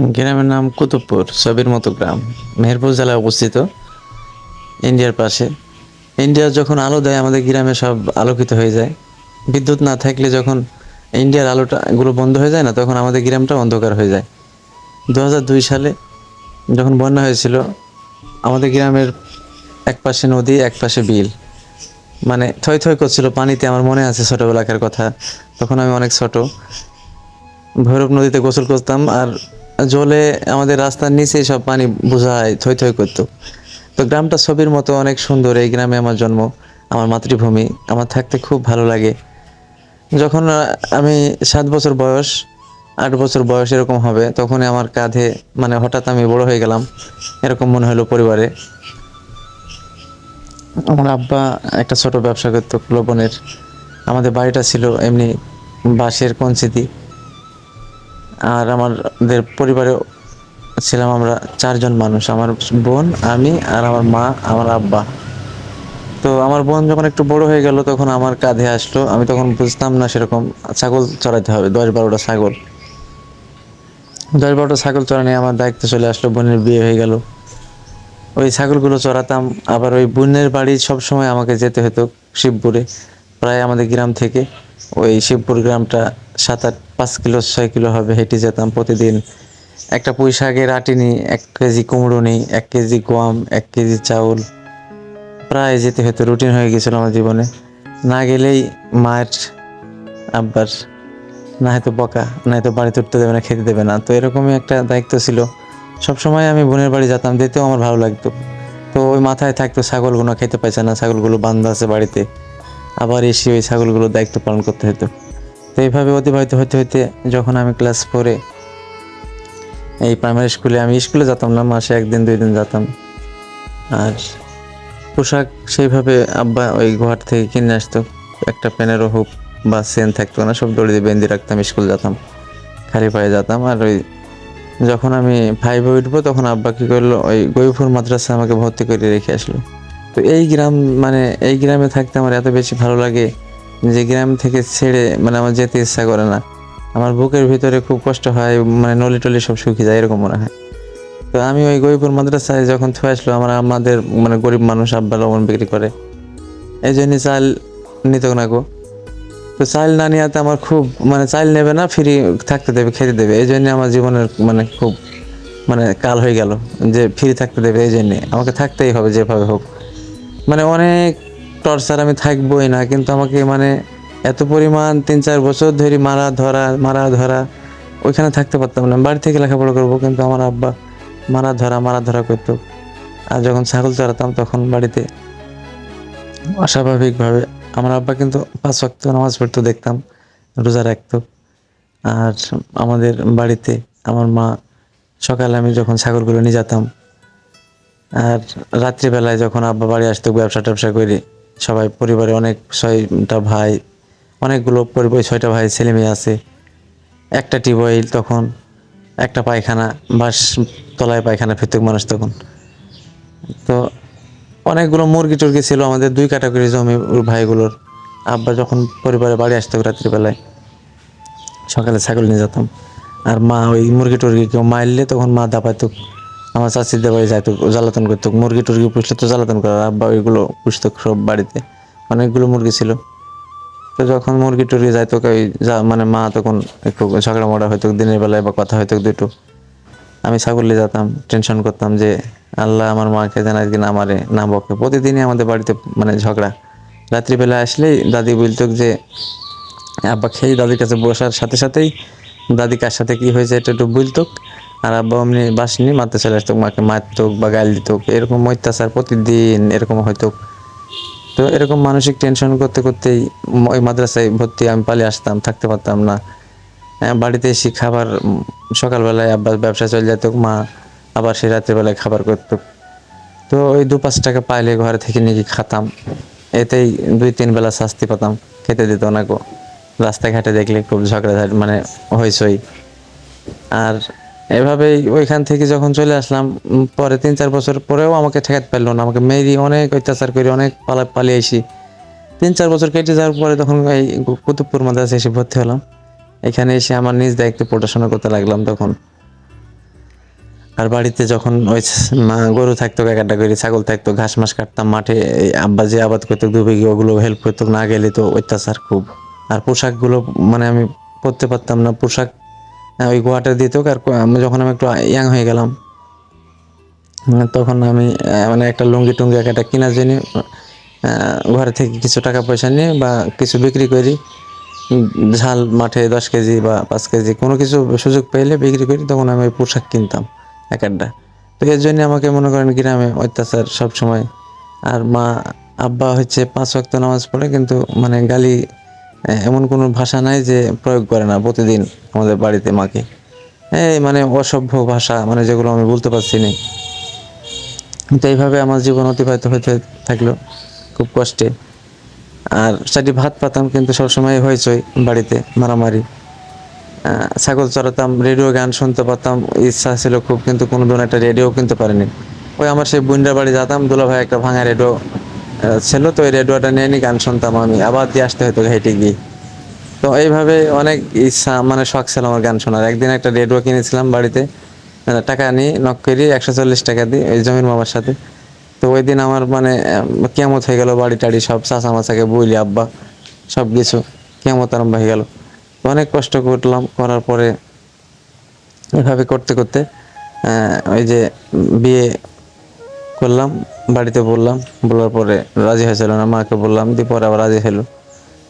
গ্রামের নাম কুতুবপুর, ছবির মতো গ্রাম। মেহেরপুর জেলায় অবস্থিত। ইন্ডিয়ার পাশে। ইন্ডিয়া যখন আলো দেয়, আমাদের গ্রামে সব আলোকিত হয়ে যায়। বিদ্যুৎ না থাকলে যখন ইন্ডিয়ার আলোটা গুলো বন্ধ হয়ে যায় না, তখন আমাদের গ্রামটা অন্ধকার হয়ে যায়। দু সালে যখন বন্যা হয়েছিল, আমাদের গ্রামের এক পাশে নদী এক পাশে বিল। মানে থই থই করছিল পানিতে, আমার মনে আছে ছোটোবেলাকার কথা। তখন আমি অনেক ছোট। ভৈরব নদীতে গোসল করতাম আর জলে আমাদের রাস্তার নিচে সব পানি বোঝায় থই থই করতো। তো গ্রামটা ছবির মতো অনেক সুন্দর। এই গ্রামে আমার জন্ম, আমার মাতৃভূমি, আমার থাকতে খুব ভালো লাগে। যখন আমি সাত বছর বয়স, আট বছর বয়স এরকম হবে, তখনই আমার কাঁধে মানে হঠাৎ আমি বড় হয়ে গেলাম, এরকম মনে হলো পরিবারে। আমার আব্বা একটা ছোট ব্যবসা করতো, লবণের। আমাদের বাড়িটা ছিল এমনি বাঁশের কঞ্চিতি আর আমাদের পরিবারে ছিলাম আমরা চারজন মানুষ, আমার বোন, আমি আর আমার মা, আমার আব্বা। তো আমার বোন যখন একটু বড় হয়ে গেল তখন আমার কাঁধে আসলো, আমি তখন বুঝতাম না সেরকম ছাগল চড়াইতে হবে, দশ বারোটা ছাগল। দশ বারোটা ছাগল চড়ানো আমার দায়িত্ব চলে আসলো, বোনের বিয়ে হয়ে গেল। ওই ছাগলগুলো চড়াতাম, আবার ওই বোনের বাড়ি সব সময় আমাকে যেতে হতো শিবপুরে, প্রায় আমাদের গ্রাম থেকে। ওই শিবপুর গ্রামটা সাত আট পাঁচ কিলো, ছয় কিলো হবে, হেঁটে যেতাম প্রতিদিন। একটা পুঁই আটি নিই, এক কেজি কুমড়ো নিই, এক কেজি গম, এক কেজি চাউল। প্রায় যেতে হতো, রুটিন হয়ে গেছিল আমার জীবনে। না গেলেই মায়ের আব্বার, না হয়তো বকা, না হয়তো বাড়িতে উঠতে দেবে না, খেতে দেবে না। তো এরকমই একটা দায়িত্ব ছিল। সবসময় আমি বোনের বাড়ি যেতাম, যেতেও আমার ভালো লাগতো। তো ওই মাথায় থাকতো, ছাগলগুলো খেতে পাইছে না, ছাগলগুলো বান্ধা আছে বাড়িতে। আবার এসে ওই ছাগলগুলোর দায়িত্ব পালন করতে হতো। তো এইভাবে অতিবাহিত হতে হতে যখন আমি ক্লাস ফোরে এই প্রাইমারি স্কুলে আমি স্কুলে যেতাম না, মাসে একদিন, দুই দিন যেতাম। আর পোশাক সেইভাবে আব্বা ওই ঘর থেকে কিনে আসতো। একটা প্যানেরও হুক বা সেন থাকতো না, সব দড়ি দিয়ে বেঁধে রাখতাম স্কুল যেতাম, খালি পায়ে যেতাম। আর ওই যখন আমি ফাইভে উঠবো, তখন আব্বা কী করল, ওই গরিপুর মাদ্রাসা আমাকে ভর্তি করে রেখে আসলো। তো এই গ্রাম মানে এই গ্রামে থাকতে আমার এত বেশি ভালো লাগে যে গ্রাম থেকে ছেড়ে মানে আমার যেতে ইচ্ছা করে না। আমার বুকের ভিতরে খুব কষ্ট হয় মানে নলি টলি সব শুকিয়ে যায়, এরকম মনে হয়। তো আমি ওই গরিপুর মাদ্রাসায় যখন থুয়ে আসলো, আমার আমাদের মানে গরিব মানুষ আব্বা লবণ বিক্রি করে। এই জন্য চাল নিত না গো। তো চাল না নেওয়াতে আমার খুব মানে চাল নেবে না, ফ্রি থাকতে দেবে, খেতে দেবে। এই জন্যে আমার জীবনের মানে খুব মানে কাল হয়ে গেল যে ফ্রি থাকতে দেবে, এই জন্যে। আমাকে থাকতেই হবে যেভাবে হোক। মানে অনেক টর্চার আমি থাকবোই না। কিন্তু আমাকে মানে এত পরিমাণ তিন চার বছর ধরে মারা ধরা মারা ধরা, ওইখানে থাকতে পারতাম না। বাড়ি থেকে লেখাপড়া করব, কিন্তু আমার আব্বা মারা ধরা মারা ধরা করতো। আর যখন ছাগল চড়াতাম তখন বাড়িতে অস্বাভাবিকভাবে আমার আব্বা কিন্তু পাঁচ ওয়াক্ত নামাজ পড়তো, দেখতাম, রোজা রাখতো। আর আমাদের বাড়িতে আমার মা সকালে আমি যখন ছাগলগুলো নিয়ে যেতাম, আর রাত্রিবেলায় যখন আব্বা বাড়ি আসতো ব্যবসা ট্যাবসা করে সবাই, পরিবারে অনেক ছয়টা ভাই, অনেকগুলো পরিবার ছয়টা ভাই, ছেলে মেয়ে আছে। একটা টিউবওয়েল তখন, একটা পায়খানা বাস তলায় পায়খানা ফেরত মানুষ তখন। তো অনেকগুলো মুরগি টুরগি ছিল আমাদের দুই ক্যাটাগরি জমি ভাইগুলোর। আব্বা যখন পরিবারে বাড়ি আসতো রাত্রিবেলায়, সকালে ছাগল নিয়ে যেতাম। আর মা ওই মুরগি টুরগি কেউ মারলে তখন মা দাপাইতো। আমার চাষিদের বাড়ি যাইতো, জ্বালাতন করতো, মুরগি টুরগি পুষলে তো জ্বালাতন করে, আব্বা ওইগুলো পুষতো সব বাড়িতে। অনেকগুলো মুরগি ছিল। তো যখন মুরগি টুরগি যাইতো ওই যা মানে মা তখন একটু ঝগড়া মড়া হয়তো দিনের বেলায় বা কথা হয়তো দুটো। আমি ছাগল যেতাম টেনশন করতাম যে, আল্লাহ আমার মাকে যেন আজকে না মারে, না বকে। প্রতিদিনই আমাদের বাড়িতে মানে ঝগড়া। রাত্রিবেলা আসলেই দাদি বলতো যে, আব্বা খেয়ে দাদির কাছে বসার সাথে সাথেই দাদি কার সাথে কি হয়েছে এটা একটু বলতো। আর আব্বা অমনি বাস নিয়ে চলে আসতো মাকে মারতো বা গাল দিত এরকম অত্যাচার প্রতিদিন এরকম হয়তো। তো এরকম মানসিক টেনশন করতে করতেই ওই মাদ্রাসায় ভর্তি আমি পালিয়ে আসতাম থাকতে পারতাম না। হ্যাঁ, বাড়িতে এসে খাবার সকালবেলায় আব্বা ব্যবসা চলে যেত মা আবার সেই রাত্রিবেলায় খাবার করতো। তো ওই দু পাঁচ টাকা পাইলে ঘরে থেকে নিয়ে খাতাম। এতেই দুই তিন বেলা শাস্তি পেতাম খেতে দিত না গো। রাস্তাঘাটে দেখলে খুব ঝগড়া মানে হইসই আর এভাবেই ওইখান থেকে যখন চলে আসলাম পরে তিন চার বছর পরেও আমাকে ঠেকাতে পারল না। আমাকে মেরি অনেক অত্যাচার করে, অনেক পালা পালিয়ে আসি তিন চার বছর কেটে যাওয়ার পরে তখন এই কুতুবপুর মাদ্রাসায় এসে ভর্তি হলাম। এখানে এসে আমার নিজ দায়িত্বে পড়াশোনা করতে লাগলাম তখন। আর বাড়িতে যখন ওই মা- গরু থাকতো এক একটা করে, ছাগল থাকতো, ঘাস মাস কাটতাম, মাঠে আব্বা যে আবাদ করতো, দু বিঘি ওগুলো হেল্প করতো, না গেলে তো অত্যাচার খুব। আর পোশাকগুলো মানে আমি পরতে পারতাম না, পোশাক ওই গোয়াটা দিত আর যখন আমি একটু ইয়াং হয়ে গেলাম তখন আমি মানে একটা লুঙ্গি টুঙ্গি এক একটা কেনার জন্য ঘরে থেকে কিছু টাকা পয়সা নিয়ে বা কিছু বিক্রি করি, ঝাল মাঠে দশ কেজি বা পাঁচ কেজি কোনো কিছু সুযোগ পেলে বিক্রি করি, তখন আমি ওই পোশাক কিনতাম এক একটা। তো এর জন্য আমাকে মনে করেন গ্রামে অত্যাচার সব সময় আর মা, আব্বা হচ্ছে পাঁচ ওয়াক্ত নামাজ পড়ে, কিন্তু মানে গালি এমন কোনো ভাষা নাই যে প্রয়োগ করে না প্রতিদিন আমাদের বাড়িতে মাকে। এই মানে অসভ্য ভাষা মানে যেগুলো আমি বলতে পারছি না। তো এইভাবে আমার জীবন অতিবাহিত হতে থাকল খুব কষ্টে। আর সেটি ভাত পাতাম কিন্তু সবসময় হয়েছই বাড়িতে মারামারি। ছাগল চড়াতাম, রেডিও গান শুনতে পারতাম, ইচ্ছা ছিল খুব, কিন্তু কোনো দিন একটা রেডিও কিনতে পারিনি। ওই আমার সেই বুন্ডার বাড়ি যেতাম দুলা ভাই একটা ভাঙা রেডিও ছিল তো ওই রেডিওটা নিয়ে নি গান শুনতাম আমি, আবার দিয়ে আসতে হতো হেঁটে গিয়ে। তো এইভাবে অনেক ইচ্ছা মানে শখ ছিল আমার গান শোনার। একদিন একটা রেডিও কিনেছিলাম বাড়িতে টাকা নিয়ে নক করি, একশো চল্লিশ টাকা দিয়ে ওই জমির মামার সাথে। তো ওই দিন আমার মানে কেমত হয়ে গেল, বাড়ি টাড়ি সব চাচা মাচাকে বইলি, আব্বা, সব কিছু কেমত আরম্ভ হয়ে গেল। অনেক কষ্ট করলাম, করার পরে এভাবে করতে করতে ওই যে বিয়ে করলাম। বাড়িতে বললাম, বলার পরে রাজি হয়েছিল না, মাকে বললাম দিয়ে পরে আবার রাজি হলো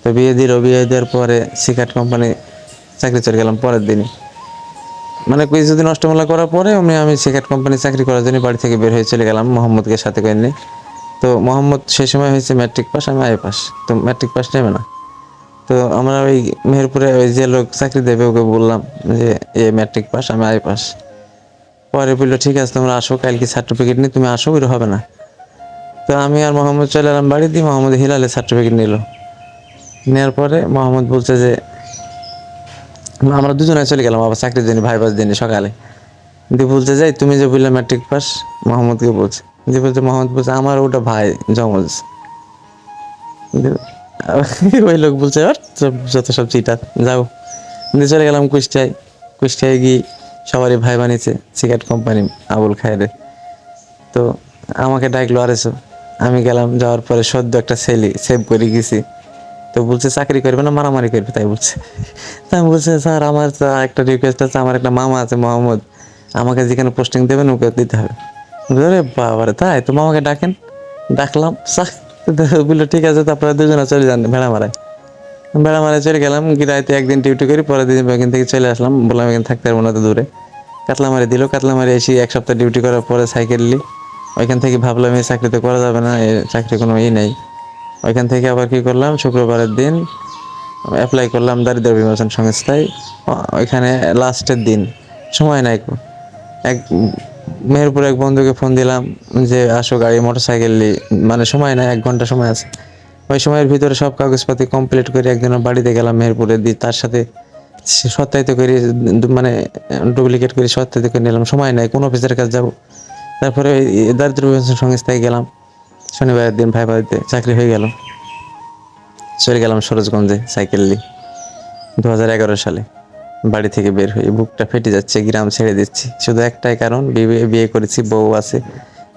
তো বিয়ে দিল, বিয়ে দেওয়ার পরে সিকাট কোম্পানি চাকরি চলে গেলাম পরের দিনই। মানে কিছুদিন অষ্টমলা করার পরে আমি আমি সিকাট কোম্পানি চাকরি করার জন্য বাড়ি থেকে বের হয়ে চলে গেলাম মোহাম্মদকে সাথে করে নিয়ে। তো মোহাম্মদ সেই সময় হয়েছে ম্যাট্রিক পাস আমি আই পাস তো ম্যাট্রিক পাস নেবে না। তো আমরা ওই মেহেরপুরে ওই যে লোক চাকরি দেবে, ওকে বললাম যে, এ ম্যাট্রিক পাস আমি আই পাস পরে বলল, ঠিক আছে, তোমরা আসো, কালকে সার্টিফিকেট নিয়ে তুমি আসো, ওইটা হবে না। তো আমি আর মোহাম্মদ চলে এলাম বাড়ি দিয়ে মোহাম্মদ হিলালে সার্টিফিকেট নিল। নেওয়ার পরে মোহাম্মদ বলছে যে, আমরা দুজনে চলে গেলাম, আবার চাকরির দিনে ভাই বাস দিনে, সকালে। দিয়ে বলছে, যাই, তুমি যে বললে ম্যাট্রিক পাস মোহাম্মদকে বলছে। দিয়ে বলছে, মোহাম্মদ বলছে, আমার ওটা ভাই, জমজ। ওই লোক বলছে, "আর যত সব চিটার যাও। দিয়ে চলে গেলাম কুষ্টিয়ায়। কুষ্টিয়ায় গিয়ে সবারই ভাই বানিয়েছে সিগারেট কোম্পানি আবুল খায়ের তো আমাকে ডাকলো আর এসো আমি গেলাম, যাওয়ার পরে সদ্য একটা ছেলে সেভ করে গেছি। তো বলছে, চাকরি করবে না, মারামারি করবে, তাই বলছে। তাই বলছে, স্যার, আমার একটা রিকোয়েস্ট আছে, আমার একটা মামা আছে, মোহাম্মদ। আমাকে যেখানে পোস্টিং দেবেন, ওকে দিতে হবে। আরে বাবারে, তাই? তো মামাকে ডাকেন। ডাকলাম চাক- বলল, ঠিক আছে তারপরে দুজনে চলে যান ভেড়া মারায় বেড়া মারা চলে গেলাম, গিরাইতে একদিন ডিউটি করি, পরের দিন এখান থেকে চলে আসলাম। বললাম, এখানে থাকতে পারব না তো দূরে। কাতলামারি দিল, কাতলামারি এসে এক সপ্তাহ ডিউটি করার পরে সাইকেল নি ওইখান থেকে ভাবলাম এই চাকরিতে করা যাবে না, এই চাকরি কোনো ই নেই। ওইখান থেকে আবার কি করলাম, শুক্রবারের দিন অ্যাপ্লাই করলাম দারিদ্র বিমোচন সংস্থায়। ওইখানে লাস্টের দিন, সময় নাই। এক মেহেরপুর এক বন্ধুকে ফোন দিলাম যে, আসো গাড়ি মোটর সাইকেল মানে সময় নাই, এক ঘণ্টা সময় আছে। ওই সময়ের ভিতরে সব কাগজপাতি কমপ্লিট করে একদিনের বাড়িতে গেলাম মেহেরপুরে, দিয়ে তার সাথে সত্যায়িত করে মানে ডুপ্লিকেট করে, সত্যায়িত করে নিলাম। সময় নাই, কোন অফিসের কাছে যাব। তারপরে দারিদ্র বিমোচন সংস্থায় গেলাম। শনিবারের দিন ভাই বাড়িতে চাকরি হয়ে গেল। চলে গেলাম সরোজগঞ্জে সাইকেল নিয়ে। দু হাজার এগারো সালে বাড়ি থেকে বের হয়ে বুকটা ফেটে যাচ্ছে, গ্রাম ছেড়ে দিচ্ছি। শুধু একটাই কারণ বিয়ে বিয়ে করেছি, বউ আছে।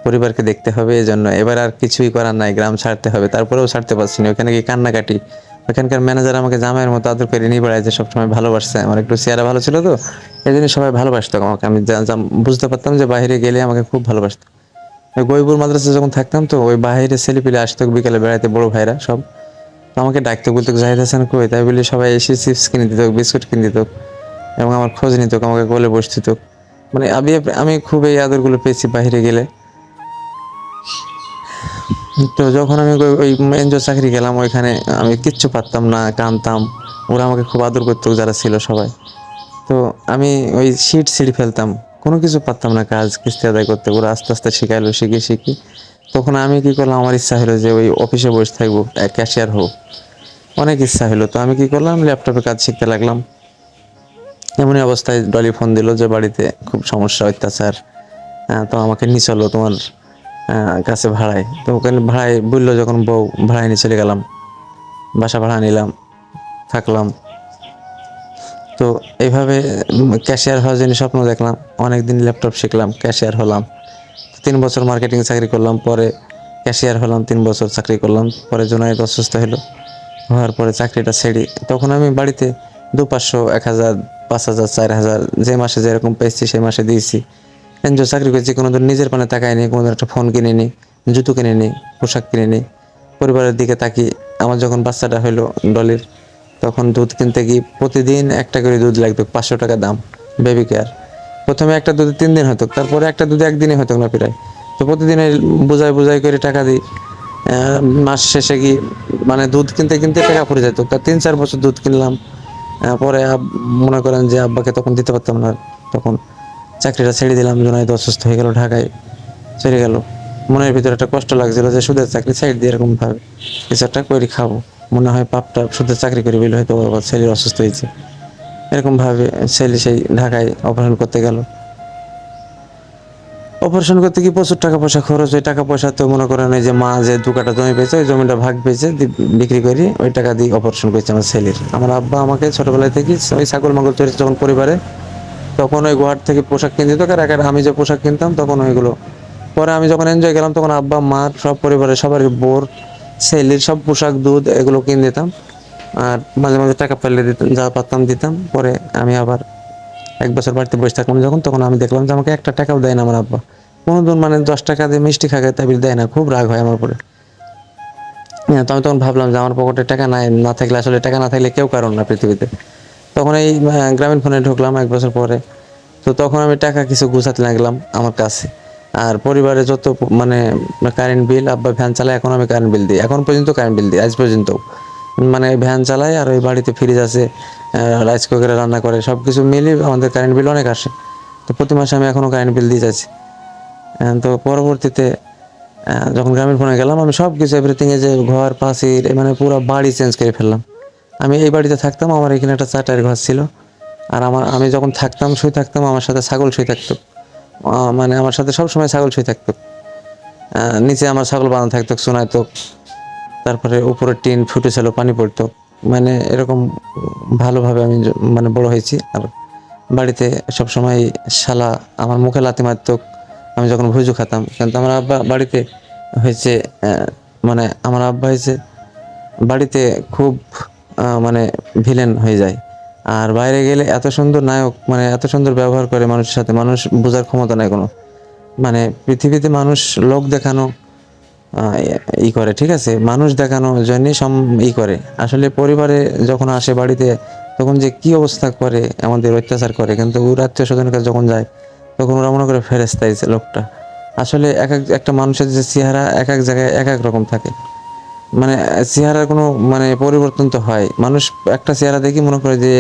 পরিবারকে দেখতে হবে এই জন্য এবার আর কিছুই করার নাই, গ্রাম ছাড়তে হবে। তারপরেও ছাড়তে পারছি না। ওখানে গিয়ে কান্নাকাটি ওখানকার ম্যানেজার আমাকে জামাইয়ের মতো আদর করে নিয়ে বেড়াইছে সবসময় ভালোবাসছে। আমার একটু চেহারা ভালো ছিল তো, এই জন্য সবাই ভালোবাসতো আমাকে। আমি যা- যা- বুঝতে পারতাম যে বাইরে গেলে আমাকে খুব ভালোবাসতো। ওই গইপুর মাদ্রাসা যখন থাকতাম তো, ওই বাইরে ছেলেপিলে আসতো, বিকেলে বেড়াইতে বড় ভাইরা সব। আমাকে ডাকতে, বলতো, জাহিদ হাসান কই? তাই বলে, সবাই এসে চিপস কিনে দিত, বিস্কুট কিনে দিত এবং আমার খোঁজ নিত, আমাকে কোলে বসত মানে আমি আমি খুব এই আদরগুলো পেয়েছি বাইরে গেলে। তো যখন আমি ওই- এনজিও চাকরি গেলাম, ওইখানে আমি কিচ্ছু পারতাম না, কানতাম। ওরা আমাকে খুব আদর করতো, যারা ছিল সবাই। তো আমি ওই সিট সিঁড়ি ফেলতাম। কোনো কিছু পারতাম না কাজ, কিস্তি আদায় করতে, ওরা আস্তে আস্তে শিখাইলো শিখে শিখি তখন আমি কি করলাম, আমার ইচ্ছা হলো যে ওই অফিসে বসে থাকব ক্যাশিয়ার হোক অনেক ইচ্ছা হলো তো আমি কি করলাম, ল্যাপটপে কাজ শিখতে লাগলাম। এমনই অবস্থায় ডলি ফোন দিল যে, বাড়িতে খুব সমস্যা, অত্যাচার। তো আমাকে নিয়ে চলো তোমার কাছে ভাড়ায়। তো ওখানে ভাড়ায় বলল যখন বউ ভাড়ায় নিয়ে চলে গেলাম, বাসা ভাড়া নিলাম, থাকলাম। তো এইভাবে ক্যাশিয়ার হওয়ার জন্য স্বপ্ন দেখলাম অনেক দিন ল্যাপটপ শিখলাম ক্যাশিয়ার হলাম। তিন বছর মার্কেটিং চাকরি করলাম, পরে ক্যাশিয়ার হলাম, তিন বছর চাকরি করলাম, পরে জোনায়েদ অসুস্থ হলো হওয়ার পরে চাকরিটা ছেড়ি তখন আমি বাড়িতে দু পাঁচশো, এক হাজার, পাঁচ হাজার, চার হাজার, যে মাসে যেরকম পেয়েছি সেই মাসে দিয়েছি। এনজিও চাকরি করছি কোনো দিন নিজের পানে তাকাইনি কোনো দিন একটা ফোন কিনে নিই জুতো কিনে নিই পোশাক কিনে নিই পরিবারের দিকে তাকি আমার যখন বাচ্চাটা হলো ডলির, তখন দুধ কিনতে গিয়ে প্রতিদিন একটা করে দুধ লাগতো, পাঁচশো টাকা দাম বেবি কেয়ার প্রথমে একটা দুধে তিন দিন হতো তারপরে একটা দুধে একদিনই হতো না প্রায়। তো প্রতিদিন বোঝাই বোঝাই করে টাকা দিই। মাস শেষে গিয়ে মানে দুধ কিনতে কিনতে টাকা পড়ে যেত। তা তিন চার বছর দুধ কিনলাম। পরে মনে করেন যে আব্বাকে তখন দিতে পারতাম না তখন। চাকরিটা ছেড়ে দিলাম, জোনাইদ অসুস্থ হয়ে গেল ঢাকায় ছেড়ে গেল। মনের ভিতরে একটা কষ্ট লাগছিল যে সুদের চাকরি সাইড দিয়ে এরকম ভাবে কিছু একটা করে খাব। মনে হয় পাপটা সুদের চাকরি করে বলে হয়তো ছেলের অসুস্থ হয়েছে। এরকম ভাবে ছেলে সেই ঢাকায় অপারেশন করতে গেল। অপারেশন করতে কি প্রচুর টাকা পয়সা খরচ ওই টাকা পয়সা তো মনে করেন এই যে মা যে দু কাটা জমি পেয়েছে, ওই জমিটা ভাগ পেয়েছে বিক্রি করি ওই টাকা দিয়ে অপারেশন করেছে আমার ছেলের। আমার আব্বা আমাকে ছোটবেলায় থেকে ওই ছাগল মাগল চড়েছে যখন পরিবারে। তখন ওই গোহাট থেকে পোশাক কিনে দিত আর আমি যে পোশাক কিনতাম তখন ওইগুলো। পরে আমি যখন এনজয় গেলাম, তখন আব্বা মার সব পরিবারের সবার বোর, ছেলের সব পোশাক, দুধ এগুলো কিনে দিতাম। আর মাঝে মাঝে টাকা পাইলে দিতাম, যা পারতাম দিতাম। পরে আমি আবার এক বছর বাড়িতে বসে থাকলাম যখন, তখন আমি দেখলাম যে আমাকে একটা টাকাও দেয় না আমার আব্বা। কোনো দিন মানে দশ টাকা দিয়ে মিষ্টি খাগে তাই দেয় না, খুব রাগ হয় আমার উপরে। হ্যাঁ তো আমি তখন ভাবলাম যে আমার পকেটে টাকা নাই, না থাকলে আসলে টাকা না থাকলে কেউ কারণ না পৃথিবীতে। তখন এই গ্রামীণ ফোনে ঢুকলাম এক বছর পরে। তো তখন আমি টাকা কিছু গুছাতে লাগলাম আমার কাছে। আর পরিবারে যত মানে কারেন্ট বিল আব্বা ভ্যান চালায়, এখন আমি কারেন্ট বিল দিই। এখন পর্যন্ত কারেন্ট বিল দিই, আজ পর্যন্ত। মানে ভ্যান চালাই আর ওই বাড়িতে ফ্রিজ আছে রাইস কুকারে রান্না করে সব কিছু মিলিয়ে আমাদের কারেন্ট বিল অনেক আসে। তো প্রতি মাসে আমি এখনও কারেন্ট বিল দিয়ে যাচ্ছি। তো পরবর্তীতে যখন গ্রামীণ ফোনে গেলাম, আমি সব কিছু এভরিথিং এ যে ঘর পাশির মানে পুরো বাড়ি চেঞ্জ করে ফেললাম। আমি এই বাড়িতে থাকতাম, আমার এখানে একটা চাটার ঘর ছিল। আর আমার, আমি যখন থাকতাম, শুয়ে থাকতাম, আমার সাথে ছাগল শুয়ে থাকতো। মানে আমার সাথে সব সময় ছাগল শুয়ে থাকতো। নিচে আমার ছাগল বাঁধা থাকতো শোনাইতো তারপরে উপরে টিন ফুটেছিল, পানি পড়তো। মানে এরকম ভালোভাবে আমি মানে বড় হয়েছি। আর বাড়িতে সবসময় শালা আমার মুখে লাতি মারতো। আমি যখন ভুজু খেতাম, কিন্তু আমার আব্বা বাড়িতে হয়েছে মানে আমার আব্বা হয়েছে। বাড়িতে খুব মানে ভিলেন হয়ে যায়। আর বাইরে গেলে এত সুন্দর নায়ক মানে এত সুন্দর ব্যবহার করে মানুষের সাথে, মানুষ বোঝার ক্ষমতা নাই কোনো। মানে পৃথিবীতে মানুষ লোক দেখানো ই করে, ঠিক আছে? মানুষ দেখানোর জন্যই সম ই করে। আসলে পরিবারে যখন আসে বাড়িতে, তখন যে কি অবস্থা করে, আমাদের অত্যাচার করে, কিন্তু ওর আত্মীয় স্বজনের কাছে যখন যায়, তখন ওরা মনে করে ফেরেস্তাই লোকটা। আসলে এক এক একটা মানুষের যে চেহারা এক এক জায়গায় এক এক রকম থাকে। মানে চেহারার কোনো মানে পরিবর্তন তো হয়। মানুষ একটা চেহারা দেখি মনে করে যে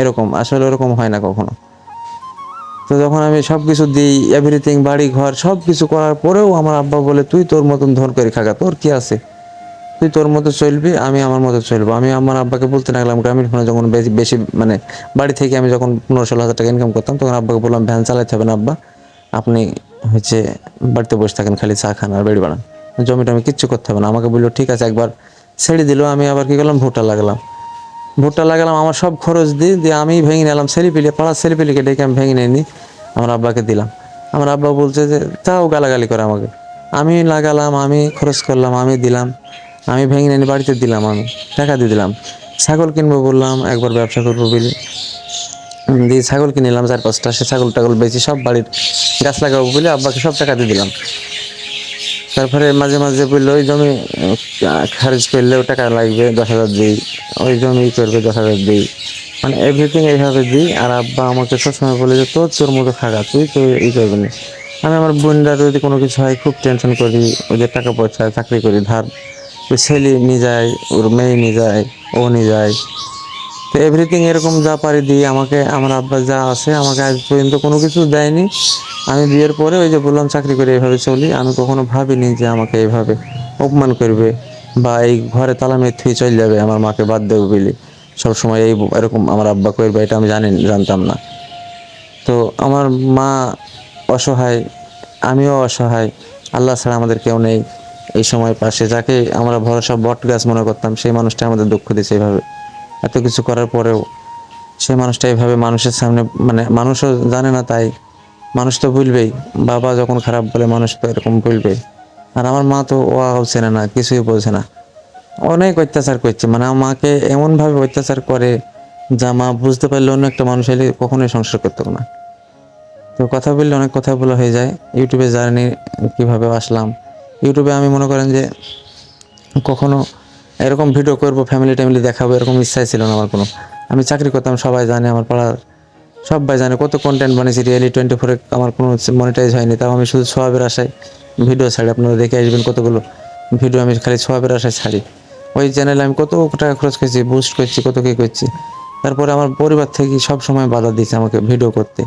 এরকম, আসলে ওরকম হয় না কখনো। তো যখন আমি সব কিছু দিই এভরিথিং বাড়ি ঘর সব কিছু করার পরেও আমার আব্বা বলে, তুই তোর মতন ধন করে খাগা তোর কি আছে? তুই তোর মতো চলবি, আমি আমার মতো চলবো। আমি আমার আব্বাকে বলতে লাগলাম, গ্রামীণ ফোনে যখন বেশি বেশি মানে বাড়ি থেকে আমি যখন পনেরো, ষোলো হাজার টাকা ইনকাম করতাম, তখন আব্বাকে বললাম, ভ্যান চালাতে হবে না আব্বা, আপনি হচ্ছে বাড়িতে বসে থাকেন, খালি চা খান আর বেড়ি বানান। জমিটা টমি কিচ্ছু করতে হবে না। আমাকে বলল, ঠিক আছে, একবার ছেড়ে দিল। আমি আবার কি করলাম? ভুট্টা লাগালাম। ভুট্টা লাগালাম, আমার সব খরচ দিই দিয়ে আমি ভেঙে নিলাম, ছেলেপিলে, পাড়ার ছেলেপিলিকে ডেকে আমি ভেঙে নিয়ে আমার আব্বাকে দিলাম। আমার আব্বা বলছে যে তাও গালাগালি করে আমাকে। আমি লাগালাম, আমি খরচ করলাম, আমি দিলাম, আমি ভেঙে নিয়ে বাড়িতে দিলাম আমি, টাকা দিয়ে দিলাম। ছাগল কিনবো বললাম, একবার ব্যবসা করব বলে। দিয়ে ছাগল কিনে নিলাম চার পাঁচটা, সে ছাগল টাগল বেশি সব বাড়ির গাছ লাগাবো বলে আব্বাকে সব টাকা দিয়ে দিলাম। তারপরে মাঝে মাঝে বলল, ওই জমি খারিজ করলেও টাকা লাগবে, দশ হাজার দিই। ওই জমি করবে, দশ হাজার দিই। মানে এভরিথিং এইভাবে দিই। আর আব্বা আমাকে সবসময় বলে যে, তোর তোর মতো খাগা, তুই তো ই করবি না। আমি আমার বোনরা যদি কোনো কিছু হয়, খুব টেনশন করি। ওদের টাকা পয়সা, চাকরি করি, ধার। ওই ছেলে নিয়ে যায়, ওর মেয়ে নিয়ে যায়, ও নিয়ে যায়। তো এভরিথিং এরকম যা পারি দিই আমাকে, আমার আব্বা যা আছে আমাকে আজ পর্যন্ত কোনো কিছু দেয়নি। আমি বিয়ের পরে ওই যে বললাম, চাকরি করে এইভাবে চলি। আমি কখনো ভাবিনি যে আমাকে এইভাবে অপমান করবে বা এই ঘরে তালা মেয়ে থুয়ে চলে যাবে আমার মাকে বাদ দেবে বলে। সবসময় এই এরকম আমার আব্বা করবে, এটা আমি জানি জানতাম না। তো আমার মা অসহায়, আমিও অসহায়। আল্লাহ ছাড়া আমাদের কেউ নেই। এই সময় পাশে যাকে আমরা ভরসা বট গাছ মনে করতাম, সেই মানুষটা আমাদের দুঃখ দিয়েছে এইভাবে। এত কিছু করার পরেও সেই মানুষটা এইভাবে মানুষের সামনে মানে মানুষও জানে না তাই মানুষ তো বলবেই বাবা যখন খারাপ বলে মানুষ তো এরকম বলবেই আর আমার মা তো ও চেনে না, কিছুই বোঝে না। অনেক অত্যাচার করছে মানে আমাকে এমনভাবে অত্যাচার করে যা মা বুঝতে পারলে অন্য একটা মানুষ এলে কখনোই সংসার করতো না। তো কথা বললে অনেক কথা বলা হয়ে যায়। ইউটিউবে জার্নি কীভাবে আসলাম। ইউটিউবে আমি মনে করেন যে কখনো এরকম ভিডিও করব ফ্যামিলি ট্যামিলি দেখাবো, এরকম ইচ্ছাই ছিল না আমার কোনো। আমি চাকরি করতাম, সবাই জানে আমার পাড়ার, সবাই জানে কত কন্টেন্ট বানিয়েছি রিয়েলি টোয়েন্টি ফোরে আমার কোনো মনিটাইজ হয়নি, তাও আমি শুধু সোয়াবের আশায় ভিডিও ছাড়ি, আপনারা দেখে আসবেন কতগুলো ভিডিও আমি খালি সোয়াবের আশায় ছাড়ি। ওই চ্যানেলে আমি কত টাকা খরচ করছি বুস্ট করছি, কত কী করছি। তারপরে আমার পরিবার থেকে সব সময় বাধা দিয়েছে আমাকে ভিডিও করতে।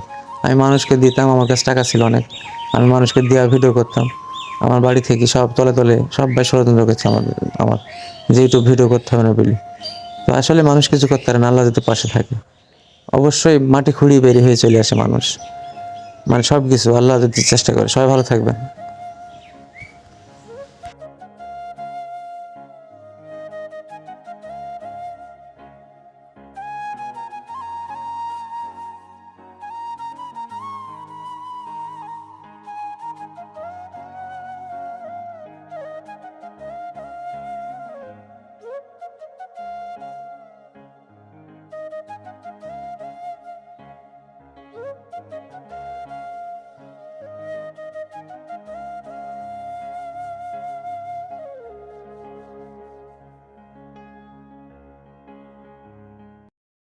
আমি মানুষকে দিতাম, আমার কাছে টাকা ছিল অনেক। আমি মানুষকে দেওয়া ভিডিও করতাম। আমার বাড়ি থেকে সব তলে তলে সবাই ষড়যন্ত্র করছে আমাদের আমার। যে ইউটিউব ভিডিও করতে হবে না বলি। তো আসলে মানুষ কিছু করতে পারে না, আল্লাহ যদি পাশে থাকে। অবশ্যই মাটি খুঁড়িয়ে বেরিয়ে হয়ে চলে আসে মানুষ। মানে সব কিছু আল্লাহ যদি চেষ্টা করে, সবাই ভালো থাকবেন।